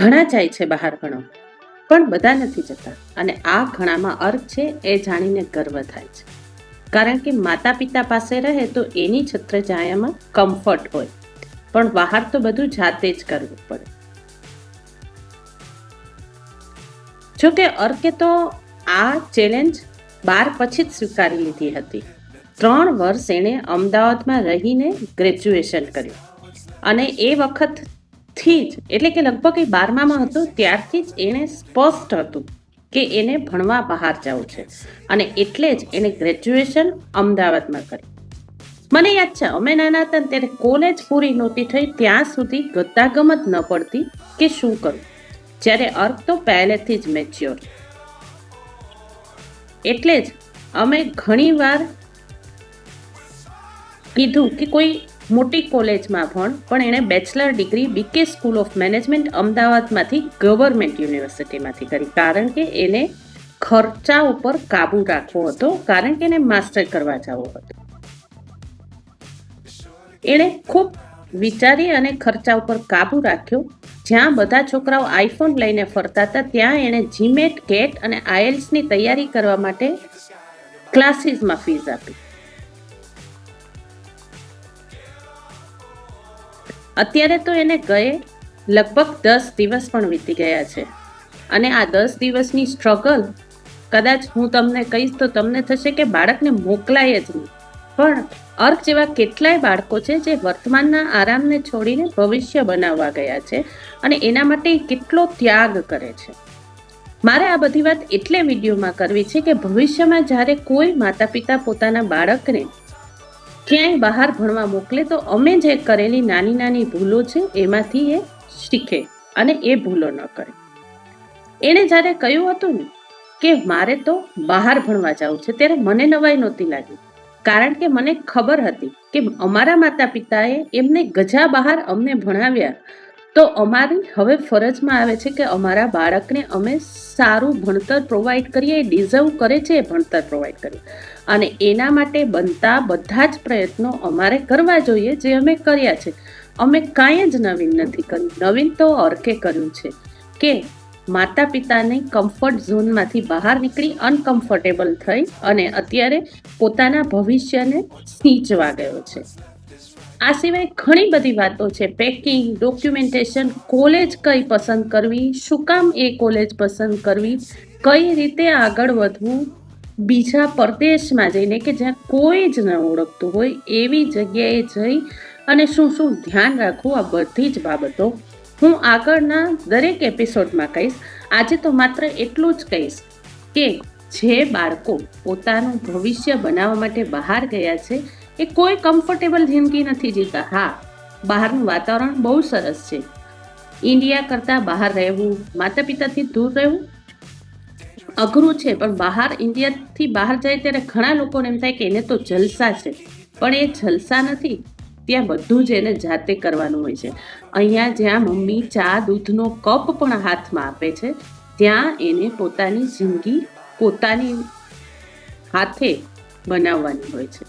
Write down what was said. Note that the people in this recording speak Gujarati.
ઘણા જાય છે બહાર ઘણો. પણ બધા નથી જતા. અને આ ઘણામાં અર્થ છે એ જાણીને ગર્વ થાય છે. કારણ કે માતા પિતા પાસે રહે તો એની છત્રછાયામાં કમ્ફર્ટ હોય. પણ બહાર તો બધું જાતે જ કરવું પડે. જોકે અર્કે તો આ ચેલેન્જ બાર પછી જ સ્વીકારી લીધી હતી. ત્રણ વર્ષ એણે અમદાવાદમાં રહીને ગ્રેજ્યુએશન કર્યું. અને એ વખતથી જ, એટલે કે લગભગ એ બારમામાં હતો, ત્યારથી જ એણે સ્પષ્ટ હતું કે એને ભણવા બહાર જવું છે. અને એટલે જ એણે ગ્રેજ્યુએશન અમદાવાદમાં કર્યું મને યાદ છે, અમે નાના હતા ત્યારે કોલેજ પૂરી નહોતી થઈ, ત્યાં સુધી ગતાગમત ન પડતી કે શું કરું? જ્યારે અર્ક તો પહેલેથી જ મેચ્યોર એટલે જ અમે ઘણીવાર કીધું કે કોઈ મોટી કોલેજમાં ભણ, પણ એણે bachelor degree BK school of management અમદાવાદમાંથી government યુનિવર્સિટીમાંથી કરી. કારણ કે એને ખર્ચા ઉપર કાબુ રાખવો હતો, કારણ કે એને માસ્ટર કરવા જવો હતો. એણે ખૂબ વિચારી અને ખર્ચા ઉપર કાબુ રાખ્યો. જ્યાં બધા છોકરાઓ આઈફોન લઈને ફરતા હતા, ત્યાં એણે જીમેટ કેટ અને આઈએલ્સની તૈયારી કરવા માટે ક્લાસીસમાં ફીસ આપી. અત્યારે તો એને ગયે લગભગ દસ દિવસ પણ વીતી ગયા છે. અને આ દસ દિવસની સ્ટ્રગલ કદાચ હું તમને કહીશ તો તમને થશે કે બાળકને મોકલાય જ નહીં. પણ અર્ક જેવા કેટલાય બાળકો છે જે વર્તમાનના આરામને છોડીને ભવિષ્ય બનાવવા ગયા છે અને એના માટે કેટલો ત્યાગ કરે છે. મારે આ બધી વાત એટલે વિડીયોમાં કરવી છે કે ભવિષ્યમાં જ્યારે કોઈ માતા પિતા પોતાના બાળકને ક્યાંય બહાર ભણવા મોકલે તો અમે જે કરેલી નાની નાની ભૂલો છે એમાંથી એ શીખે અને એ ભૂલો ન કરે. એણે જ્યારે કહ્યું હતું ને કે મારે તો બહાર ભણવા જવું છે, ત્યારે મને નવાઈ નહોતી લાગી. કારણ કે મને ખબર હતી કે અમારા માતા પિતાએ એમને ગજા બહાર અમને ભણાવ્યા તો અમારી હવે ફરજમાં આવે છે કે અમારા બાળકને અમે સારું ભણતર પ્રોવાઈડ કરીએ ડિઝર્વ કરે છે એ ભણતર પ્રોવાઈડ કરીએ. અને એના માટે બનતા બધા જ પ્રયત્નો અમારે કરવા જોઈએ જે અમે કર્યા છે. અમે કાંઈ જ નવીન નથી કર્યું. નવીન તો અર્કે કર્યું છે કે માતા પિતાને કમ્ફર્ટ ઝોનમાંથી બહાર નીકળી અનકમ્ફર્ટેબલ થઈ અને અત્યારે પોતાના ભવિષ્યને સિંચવા ગયો છે. આ સિવાય ઘણી બધી વાતો છે. પેકિંગ ડોક્યુમેન્ટેશન કોલેજ કઈ પસંદ કરવી, શું કામ એ કોલેજ પસંદ કરવી, કઈ રીતે આગળ વધવું, બીજા પરદેશમાં જઈને કે જ્યાં કોઈ જ ન ઓળખતું હોય એવી જગ્યાએ જઈ અને શું શું ધ્યાન રાખવું, આ બધી જ બાબતો હું આગળના દરેક એપિસોડમાં કહીશ. આજે તો માત્ર એટલું જ કહીશ કે જે બાળકો પોતાનું ભવિષ્ય બનાવવા માટે બહાર ગયા છે એ કોઈ કમ્ફર્ટેબલ જિંદગી નથી જીતા હા, બહારનું વાતાવરણ બહુ સરસ છે. ઇન્ડિયા કરતાં બહાર રહેવું માતા પિતાથી દૂર રહેવું અઘરું છે, પણ બહાર ઇન્ડિયાથી બહાર જાય ત્યારે ઘણા લોકોને એમ થાય કે એને તો જલસા છે. પણ એ જલસા નથી. ત્યાં બધું જ એને જાતે કરવાનું હોય છે. અહીંયા જ્યાં મમ્મી ચા, દૂધનો કપ પણ હાથમાં આપે છે, ત્યાં એને પોતાની જિંદગી પોતાની હાથે બનાવવાની હોય છે.